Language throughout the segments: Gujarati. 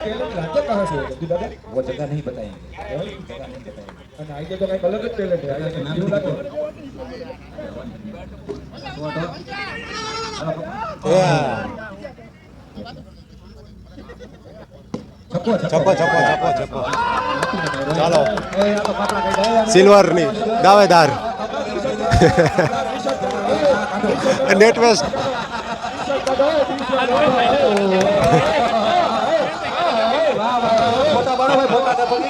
टैलेंट लाते कहाँ से हो जल्दी दादा वो जगह नहीं बताएंगे जगह नहीं बताएंगे અને આજે તો કઈક અલગ જ ટેલેન્ટ છે આજે કંઈક એવું લાગે છપ્પો છપ્પો છપ્પો છપ્પો છપ્પો ચાલો એ આ તો પાટલા કઈ ગયા સિલ્વરની દાવેદાર નેટવેસ્ટ ફોટા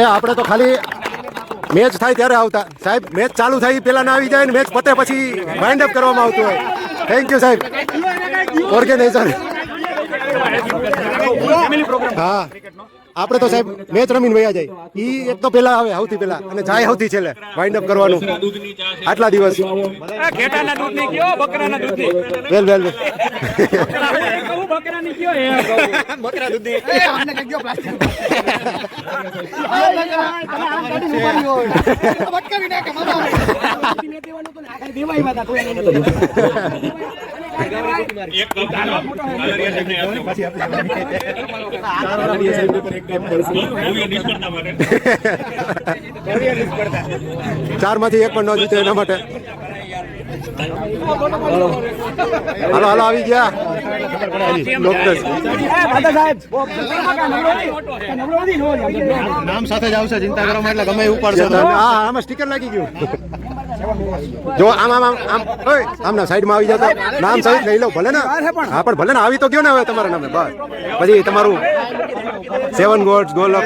એ આપણે તો ખાલી મેચ થાય ત્યારે આવતા. સાહેબ મેચ ચાલુ થાય પેલા ના આવી જાય ને મેચ પતે પછી વાઇન્ડ અપ કરવામાં આવતું હોય. થેન્ક યુ સાહેબ. ઓર્ગેનાઇઝર હા. આપણે તો સાહેબ મેચ રમીને વયા જાય. એ એક તો પેલા આવે સૌથી પેલા. અને જાય સૌથી છેલ્લે. વાઇન્ડ અપ કરવાનું. આટલા દિવસ. ઘેટાના દૂધની કયો બકરાના દૂધની? વેલ વેલ વેલ. ચારમાંથી એક પણ ન જીતે એના માટે. હાલો હાલો આવી ગયા. નામ સાથે જ આવશે ચિંતા કરવામાં એટલે ગમે એવું પડશે હા આમાં સ્ટીકર લાગી ગયું. જો આમ આમ આમ આમ, ઓય, આમના સાઈડમાં આવી જતો. નામ સહિત લઈ લો, ભલે ને. હા, પણ ભલે ને, આવી તો ગયો ને હવે તમારા નામે, બસ. પછી તમારું સેવન ગોલ્ડ ગોલ્ડ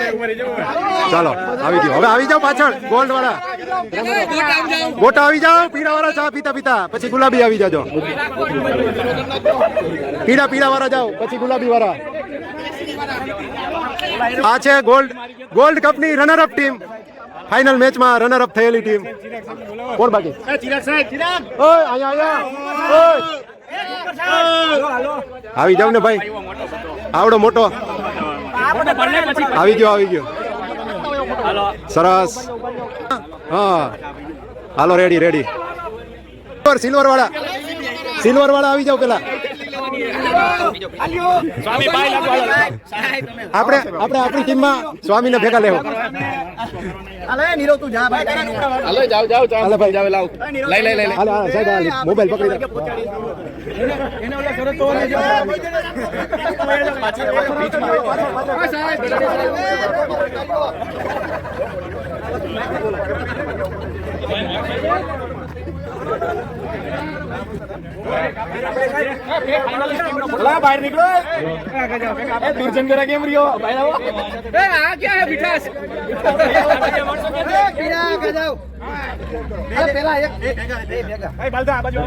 ચાલો, આવી ગયો. હવે આવી જાઓ પાછળ ગોલ્ડ વાળા ગોટા આવી જાઓ પીળા વાળા ચા પીતા પીતા. પછી ગુલાબી આવી જાજો. પીળા પીળા વાળા જાઓ, પછી ગુલાબી વાળા આ છે ગોલ્ડ ગોલ્ડ કપની રનર અપ ટીમ ફાઇનલ મેચમાં રનર અપ થયેલી ટીમ કોણ બાકી? આવી જાવ ને ભાઈ. આવડો મોટો. આવી ગયો આવી ગયો. સરસ. હા. હાલો રેડી રેડી સિલ્વર વાળા. સિલ્વર વાળા આવી જાવ પેલા. આપણે આપણે આપણી ટીમમાં સ્વામીને ભેગા લેવો. હાલે ભાઈ. લઈ લઈ લઈ હાલે હાલે સાહેબ હાલે મોબાઈલ પકડી રાખ. બહાર નીકળો દુર્જન કરા કેમ રહ્યો? બહાર આવો. એ આ ક્યાં હે મીઠાસ ભાઈ બાલતા આ બાજુ.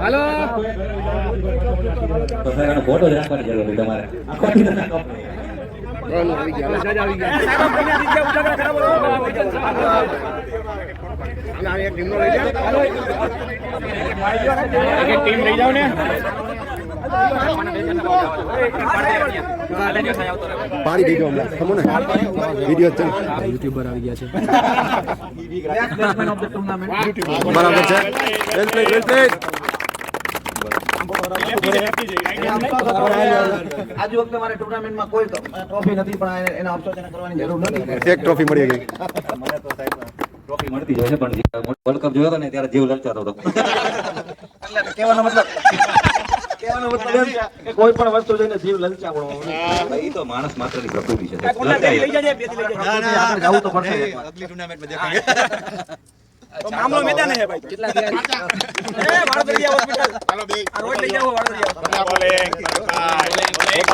હાલો. તો સાહેબ આનો ફોટો જ રાખવાની જરૂર તમારે. ટીમ લઈ જાવ ને પાણી દીધો હમણાં. ખમો ને? વીડિયો છે યુટ્યુબર આવી ગયા છે બરાબર છે. વેલ પ્લેડ વેલ પ્લેડ આજ વખતે મારે ટુર્નામેન્ટમાં કોઈ ટ્રોફી નથી પણ એના અફસોસ એને કરવાની જરૂર નથી એક ટ્રોફી મળી ગઈ ટ્રોફી મળતી જ હોય પણ વર્લ્ડ કપ જોયો હતો ને. ત્યારે જીવ લલચાતો હતો એટલે કહેવાનો મતલબ કોઈ પણ વસ્તુ જોઈને જીવ લલચાવવો ભાઈ, તો માણસ માત્રની પ્રકૃતિ છે જવું તો પડશે તો મામલો મેદાન હે ભાઈ. કેટલા એ વાડોદરિયા હોસ્પિટલ. ચાલો બે. આ રોડ લઈ જાઓ Vadodariya thank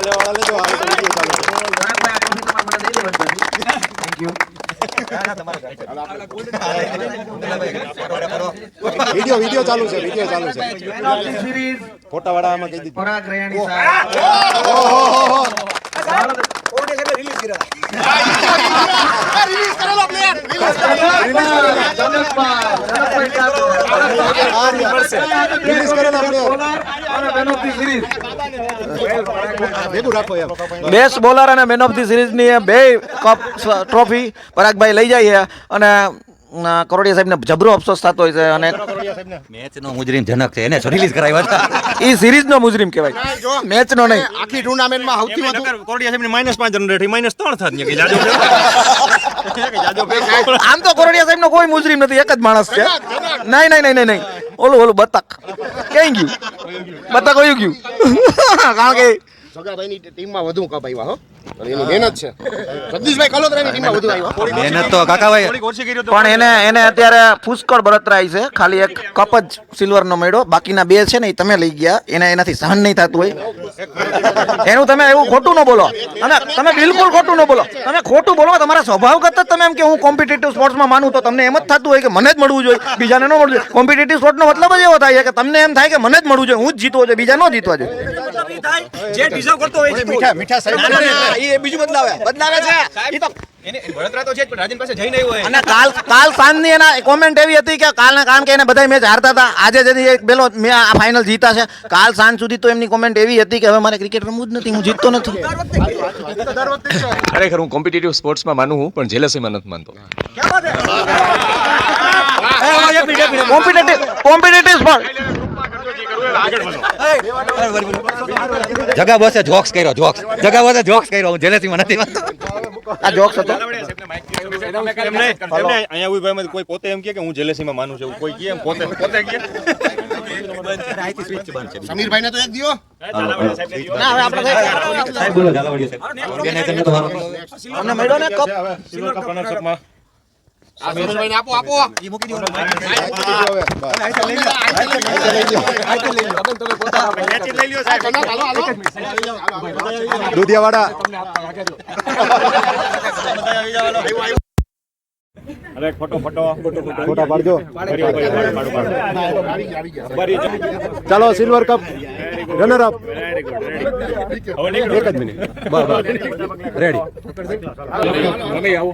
you video video ચાલુ છે વિડિયો ચાલુ છે. ફોટા વાળા આમાં કહી દીધું. પરાગ રૈયાણી સાહેબ. ઓહો ઓહો ઓહો ઓહો ઓહો ઓહો ઓહો series. બેસ્ટ બોલર અને મેન ઓફ ધી સિરીઝની બે કપ ટ્રોફી પરાગભાઈ લઈ જાય છે અને કરોડિયા સાહેબને જબરો અફસોસ થતો હોય છે અને મેચનો મુજરીમ જનક છે એને રિલીઝ કરાવ્યો હતા એ સિરીઝનો મુજરીમ કહેવાય. મેચનો નહીં. આખી ટુર્નામેન્ટમાં સૌથી વધુ કરોડિયા સાહેબ માઇનસ પાંચ રન રેટી માઇનસ ત્રણ થાત કે જાજો. આમ તો કરોડિયા સાહેબનો કોઈ મુજરીમ નથી એક જ માણસ છે. નહીં નહીં નહીં નહીં નહીં. ઓલું ઓલું બતક. ક્યાં ગયું? બતક વયું ગયું. કારણ કે સગાભાઈની ટીમમાં વધુ કપ આવ્યા હો. એની મહેનત છે. જગદીશભાઈ કલોદરાની ટીમમાં વધુ આવ્યા મહેનત તો કાકાભાઈ થોડીક ઓછી કરી પણ એને એને અત્યારે પુષ્કળ બળતરાય છે. ખાલી એક કપ જ સિલ્વરનો મળ્યો બાકીના બે છે ને એ તમે લઈ ગયા. એને એનાથી સહન નહીં થતું હોય. એનું તમે એવું ખોટું ન બોલો. અને તમે બિલકુલ ખોટું ન બોલો. તમે ખોટું બોલો તમારા સ્વભાવ કરતા તમે એમ કે હું કોમ્પિટિટિવ સ્પોર્ટ્સમાં માનું તો તમને એમ જ થતું હોય કે મને જ મળવું જોઈએ. બીજાને ન મળવું જોઈએ. કોમ્પિટિટિવ સ્પોર્ટનો મતલબ જ એવો થાય છે કે તમને એમ થાય કે મને જ મળવું જોઈએ. હું જ જીતવો જોઈએ બીજા ન જીતવા જોઈએ. જે ડિઝર્વ કરતો હોય છે મીઠા મીઠા સાહેબ એ બીજું બદલાવે. બદલાવે છે. એ તો એને વડોદરા તો છે જ પણ રાજન પાસે જઈને આવ્યો હોય. અને કાલ કાલ સાંજની એના કોમેન્ટ એવી હતી કે કાલના કારણ કે એને બધા મેચ હારતા હતા. આજે જેથી એક પેલો મેં આ ફાઇનલ જીતા છે. કાલ સાંજ સુધી તો એમની કોમેન્ટ એવી હતી કે હવે મારે ક્રિકેટ રમવું જ નથી હું જીતતો નથી. ખરેખર હું કોમ્પિટિટિવ સ્પોર્ટ્સમાં માનું પણ જેલસીમાં નથી માનતો. કોમ્પિટેટિવ કોમ્પિટેટિવ સ્પોર્ટ જગા બસે જોક્સ કર્યો જોક્સ. જગા બસે જોક્સ કર્યો હું જેલેસીમાં નથી આ જોક્સ હતો? એમને અહીંયા ઊભી ભાઈ કોઈ પોતે એમ કે હું જેલેસીમાં માનું છું કોઈ કે એમ પોતે. પોતે કે સમીરભાઈ ને તો એક દિયો. સાહેબ બોલો ઝાલાવાડી સાહેબ ઓર્ગેનાઇઝર તો મારો અમને મળ્યો ને કપ. Silver cup. આપો આપો ઈ મૂકી દો દુધિયાવાડા અરે ફોટો. ફોટો. ફોટા પાડજો. ચાલો સિલ્વર કપ રનર અપ એક જ મિનિટ. બસ બસ. રેડી ગમે આવો.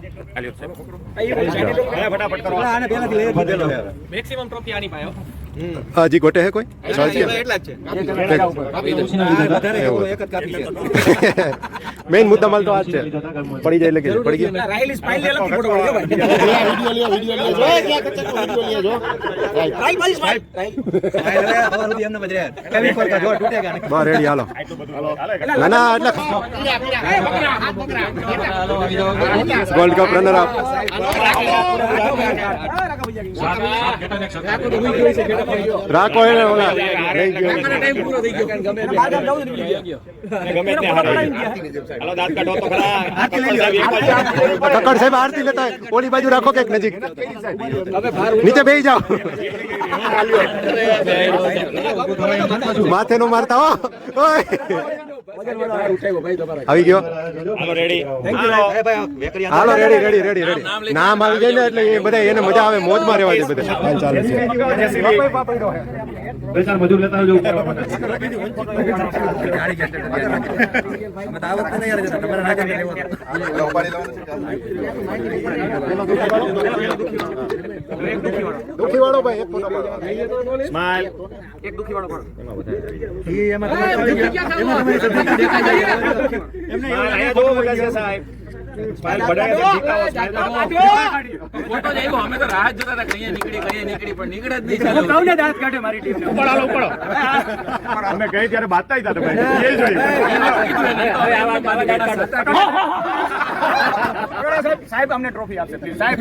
મેક્સિમમ ટ્રોફી આની કરો હજી ગોટે હે કોઈ? મેઇન મુદ્દા માલ તો આ જ છે. પડી જાય એટલે કે પડી ગયા. બસ રેડી હાલો. ના ના એટલે ગોલ્ડ કપ રનર અપ રાખો એને ઓલા. લઈ ગયો. ગમે તે હાલો. દાંત કાઢો તો ખરા. કકડ સાહેબ આરતી લેતા ઓલી બાજુ રાખો કે નજીક? નીચે બેહી જાઓ. માથે નું મારતા હો. ઓય. આવી. ગયો હાલો રેડી હાલો. હાલો રેડી રેડી રેડી રેડી નામ આવી જાય ને એટલે એ બધા એને મજા આવે મોજમાં રહેવા દે બધા ચાલે છે. દુખી વાળો ભાઈ એક ફોટો પાડો. સ્માઈલ સ્માઈલ અહીંયા જોવો બધા છે અમે ગઈ ત્યારે બાતા હતા તમે એ જોઈએ સાહેબ અમને ટ્રોફી આપશે પ્લીઝ સાહેબ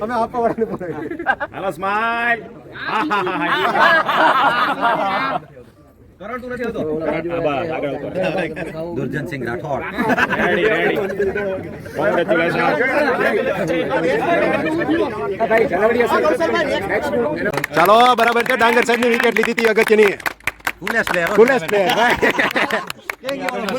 અમે આપવા વાળાને બોલાવીએ. હાલો સ્માઈલ હા હા રેડી રેડી રાઠોડ. ચાલો બરાબર છે. ડાંગર સાહેબની વિકેટ લીધી હતી અગત્યની.